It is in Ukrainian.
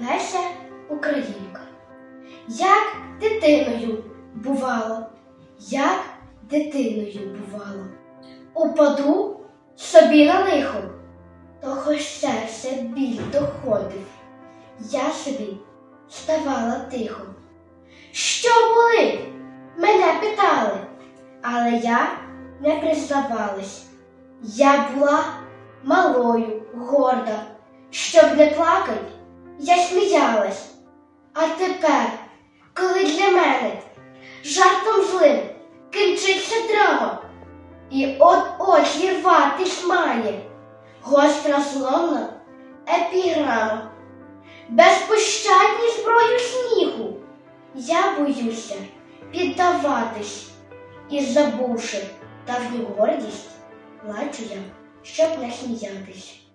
Леся Українка. Як дитиною бувало, як дитиною бувало. Упаду собі на лихо, того серце біль доходив. Я собі ставала тихо. Що були? Мене питали, але я не признавалась. Я була малою, горда, щоб не плакать, я сміялась. А тепер, коли для мене жартом злим кінчиться драма, і от-от зірватись має гостра зломна епіграма, безпощадні зброю снігу, я боюся піддаватись і забувши давню гордість, плачу я, щоб не сміятись.